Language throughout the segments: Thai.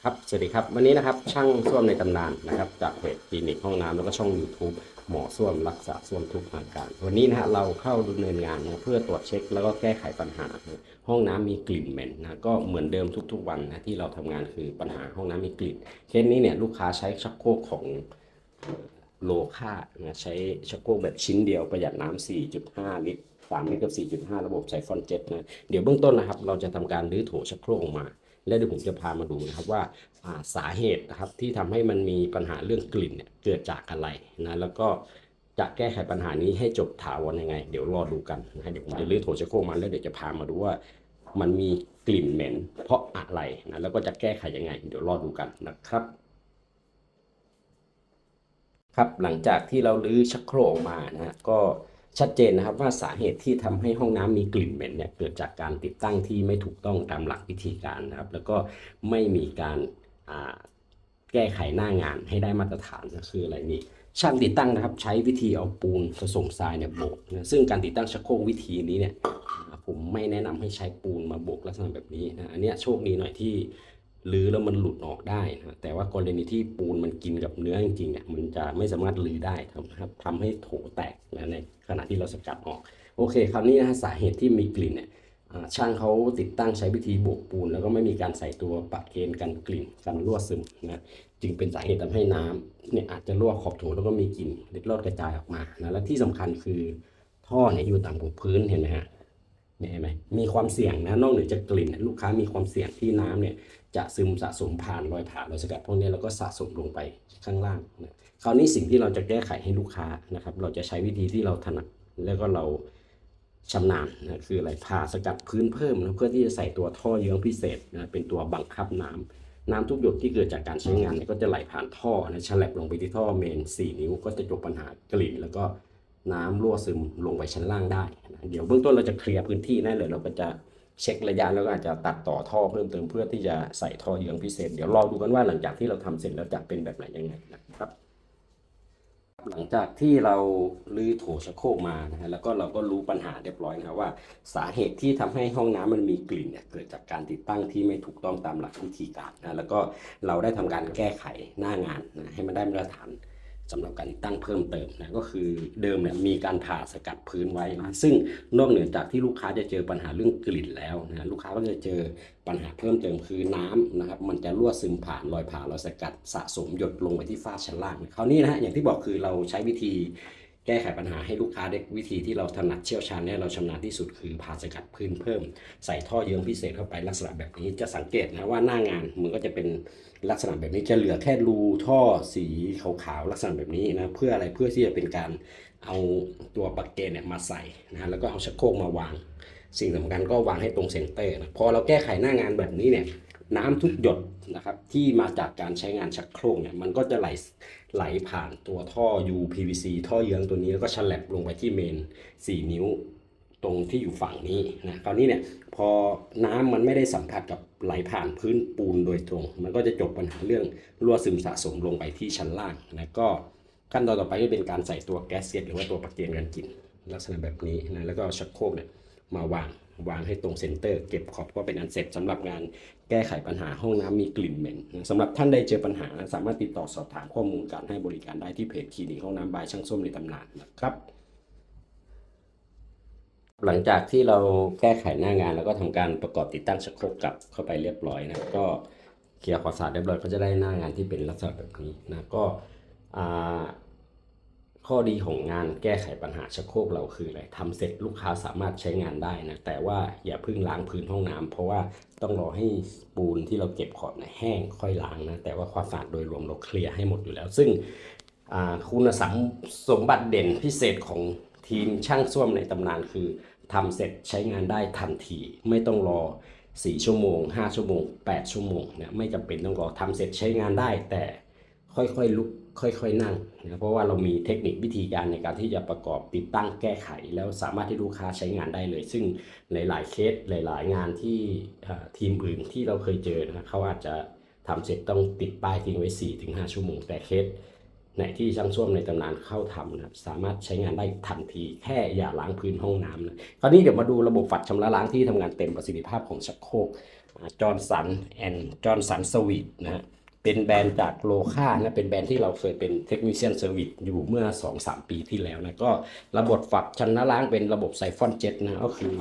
ครับ สวัสดีครับ วันนี้นะครับ ช่างส้วมในตำนานนะครับ จากเพจคลินิกห้องน้ำแล้วก็ช่อง YouTube หมอส้วมรักษาส้วมทุกอาการ วันนี้นะฮะเราเข้าดำเนินงานนะเพื่อตรวจเช็คแล้วก็แก้ไขปัญหา ห้องน้ำมีกลิ่นเหม็นนะก็เหมือนเดิมทุก ๆ วันนะที่เราทำงานคือปัญหาห้องน้ำมีกลิ่นเคสนี้เนี่ยลูกค้าใช้ชักโครกของโลค่านะใช้ชักโครกแบบชิ้นเดียวประหยัดน้ำ4.5 ลิตร3ลิตรกับ 4.5 ระบบไซฟอนเจ็ตนะเดี๋ยวเบื้องต้นนะครับ เราจะทำการรื้อโถชักโครกออกมา และเดี๋ยวผมจะพามาดูนะครับว่าสาเหตุนะครับที่ทำให้มันมีปัญหาเรื่องกลิ่นเนี่ยเกิดจากอะไรนะแล้วก็จะแก้ไขปัญหานี้ให้จบถาวรยังไง เดี๋ยวรอดูกันนะเดี๋ยวผมจะรื้อโถชักโครกมาแล้วเดี๋ยวจะพามาดูว่ามันมีกลิ่นเหม็น เพราะอะไรนะแล้วก็จะแก้ไขยังไง เดี๋ยวรอดูกันนะครับครับหลังจากที่เราลื้อชักโครกมานะฮะก็ ชัดเจนนะครับว่าสาเหตุที่ทำให้ห้องน้ำมีกลิ่นเหม็นเนี่ยเกิดจากการติดตั้งที่ไม่ถูกต้องตามหลักวิธีการนะครับ แล้วก็ไม่มีการแก้ไขหน้างานให้ได้มาตรฐานนะคืออะไรนี่ช่างติดตั้งนะครับใช้วิธีเอาปูนผสมทรายเนี่ยโบกนะซึ่งการติดตั้งชักโครกวิธีนี้เนี่ยผมไม่แนะนำให้ใช้ปูนมาโบกลักษณะแบบนี้นะอันนี้โชคดีหน่อยที่ ลื้อแล้วมันหลุดออกได้นะแต่ว่ากรณีที่ปูนมันกินกับเนื้อจริงๆเนี่ยมันจะไม่สามารถลื้อได้ครับทำให้โถแตกนะในขณะที่เราสกัดออก โอเค คราวนี้นะฮะสาเหตุที่มีกลิ่นเนี่ยช่างเขาติดตั้งใช้วิธีโบกปูน แล้วก็ไม่มีการใส่ตัวปะเกณฑ์กันกลิ่นกันรั่วซึมนะจึงเป็นสาเหตุทำให้น้ำเนี่ยอาจจะรั่วขอบโถแล้วก็มีกลิ่นเล็ดลอดกระจายออกมานะและที่สำคัญคือท่อเนี่ยอยู่ต่ำกว่าพื้นเห็นไหมฮะ นี่เห็นไหมมีความเสี่ยงนะนอกเหนือจากกลิ่นลูกค้ามีความเสี่ยงที่น้ำเนี่ยจะซึมสะสมผ่านรอยผ่านรอยสกัดพวกนี้แล้วก็สะสมลงไปข้างล่างนะคราวนี้สิ่งที่เราจะแก้ไขให้ลูกค้านะครับเราจะใช้วิธีที่เราถนัดแล้วก็เราชำนาญนะคืออะไรผ่าสกัดพื้นเพิ่มนะเพื่อที่จะใส่ตัวท่อเยื้องพิเศษนะเป็นตัวบังคับน้ำน้ำทุกหยดที่เกิดจากการใช้งานเนี่ยก็จะไหลผ่านท่อนะฉลับลงไปที่ท่อเมน 4 นิ้วก็จะจบปัญหากลิ่นแล้วก็ น้ำรั่วซึมลงไปชั้นล่างได้นะเดี๋ยวเบื้องต้นเราจะเคลียร์พื้นที่นั่นเลยเราก็จะเช็คระยะแล้วก็อาจจะตัดต่อท่อเพิ่มเติมเพื่อที่จะใส่ท่อเยื้องพิเศษ เดี๋ยวรอดูกันว่าหลังจากที่เราทำเสร็จแล้วจะเป็นแบบไหนยังไงนะครับ หลังจากที่เราลื้อโถชักโครกมานะฮะแล้วก็เราก็รู้ปัญหาเรียบร้อยนะว่า สาเหตุที่ทำให้ห้องน้ำมันมีกลิ่นเนี่ยเกิดจากการติดตั้งที่ไม่ถูกต้องตามหลักวิธีการนะแล้วก็เราได้ทำการแก้ไขหน้างานนะให้มันได้มาตรฐาน สำหรับการติดตั้งเพิ่มเติมนะก็คือเดิมเนี่ยมีการผ่าสกัดพื้นไว้นะซึ่งนอกเหนือจากที่ลูกค้าจะเจอปัญหาเรื่องกลิ่นแล้วนะลูกค้าก็จะเจอปัญหาเพิ่มเติมคือน้ำนะครับมันจะรั่วซึมผ่านรอยผ่ารอยสกัดสะสมหยดลงไปที่ฝ้าชั้นล่างคราวนี้นะฮะอย่างที่บอกคือเราใช้วิธี แก้ไขปัญหาให้ลูกค้าได้วิธีที่เราถนัดเชี่ยวชาญและเราชำนาญที่สุดคือผ่าสกัดพื้นเพิ่ม ใส่ท่อเยื้องพิเศษเข้าไปลักษณะแบบนี้จะสังเกตนะว่าหน้างานมันก็จะเป็นลักษณะแบบนี้จะเหลือแค่รูท่อสีขาวๆลักษณะแบบนี้นะเพื่ออะไรเพื่อที่จะเป็นการเอาตัวปักเกนเนี่ยมาใส่นะแล้วก็เอาชักโครกมาวาง สิ่งสำคัญก็วางให้ตรงเซนเตอร์นะพอเราแก้ไขหน้างานแบบนี้เนี่ย น้ำทุกหยดนะครับที่มาจากการใช้งานชักโครกเนี่ยมันก็จะไหลไหลผ่านตัวท่อ UPVC ท่อเยื้องตัวนี้แล้วก็ฉลับลงไปที่เมน 4 นิ้วตรงที่อยู่ฝั่งนี้นะคราวนี้เนี่ยพอน้ำมันไม่ได้สัมผัสกับไหลผ่านพื้นปูนโดยตรง มันก็จะจบปัญหาเรื่องรั่วซึมสะสมลงไปที่ชั้นล่างนะก็ขั้นตอนต่อไปก็เป็นการใส่ตัวแก๊สเซตหรือว่าตัวประเกียนกันกลิ่นลักษณะแบบนี้นะแล้วก็ชักโครกเนี่ย มาวางวางให้ตรงเซนเตอร์เก็บขอบก็เป็นอันเสร็จสำหรับงานแก้ไขปัญหาห้องน้ำมีกลิ่นเหม็นสำหรับท่านใดเจอปัญหา สามารถติดต่อสอบถามข้อมูลการให้บริการได้ที่เพจคลินิกห้องน้ำบายช่างส้มในตำนานนะครับหลังจากที่เราแก้ไขหน้างานแล้วก็ทำการประกอบติดตั้งชักโครกกลับเข้าไปเรียบร้อยนะก็เคลียร์ความสะอาดเรียบร้อยก็จะได้หน้างานที่เป็นลักษณะแบบนี้นะก็อ่า ข้อดีของงานแก้ไขปัญหาชักโครกเราคืออะไรทำเสร็จลูกค้าสามารถใช้งานได้นะ แต่ว่าอย่าเพิ่งล้างพื้นห้องน้ำเพราะว่าต้องรอให้ปูนที่เราเก็บขอบนี่ยแห้งค่อยล้างนะ แต่ว่าความสะอาดโดยรวมเราเคลียร์ให้หมดอยู่แล้ว ซึ่งคุณสมสมบัติเด่นพิเศษของทีมช่างส้วมในตำนานคือทำเสร็จใช้งานได้ทันที ไม่ต้องรอ 4 ชั่วโมง 5 ชั่วโมง 8 ชั่วโมงเนี่ยไม่จำเป็นต้องรอทำเสร็จใช้งานได้แต่ค่อยๆลุก ค่อยๆนั่งนะเพราะว่าเรามีเทคนิควิธีการในการที่จะประกอบติดตั้งแก้ไข แล้วสามารถให้ลูกค้าใช้งานได้เลย ซึ่งหลายๆเคสหลายๆ งานที่ทีมอื่นที่เราเคยเจอนะเขาอาจจะทำเสร็จต้องติดป้ายทิ้งไว้ 4-5 ชั่วโมง แต่เคสไหนที่ช่างส้วมในตำนานเข้าทำนะครับสามารถใช้งานได้ทันทีแค่อย่าล้างพื้นห้องน้ำนะคราวนี้เดี๋ยวมาดูระบบฝัดชำระล้างที่ทำงานเต็มประสิทธิภาพของชักโครกจอร์นสันแอนด์จอร์นสันสวีทนะฮะ เป็นแบรนด์จากโลค่านะเป็นแบรนด์ที่เราเคยเป็นเทคนิคเซียนเซอร์วิสอยู่เมื่อ 2-3 ปีที่แล้วนะก็ระบบฝักชันนล้างเป็นระบบไซฟอนเจ็ตนะก็คือ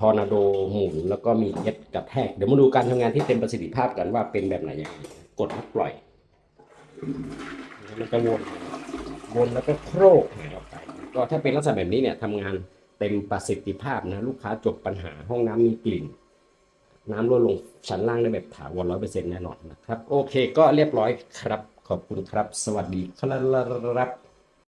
ทอร์นาโดหมุนแล้วก็มีเจ็ตกระแทกเดี๋ยวมาดูการทำงานที่เต็มประสิทธิภาพกันว่าเป็นแบบไหนยังไงกดแล้วปล่อยมันจะวนวนแล้วก็โครกหายออกไปก็ถ้าเป็นลักษณะแบบนี้เนี่ยทำงานเต็มประสิทธิภาพนะลูกค้าจบปัญหาห้องน้ำมีกลิ่น น้ำรั่วลงชั้นล่างได้แบบถาวรร้อยเปอร์เซ็นต์แน่นอนนะครับ โอเคก็เรียบร้อยครับ ขอบคุณครับ สวัสดีครับ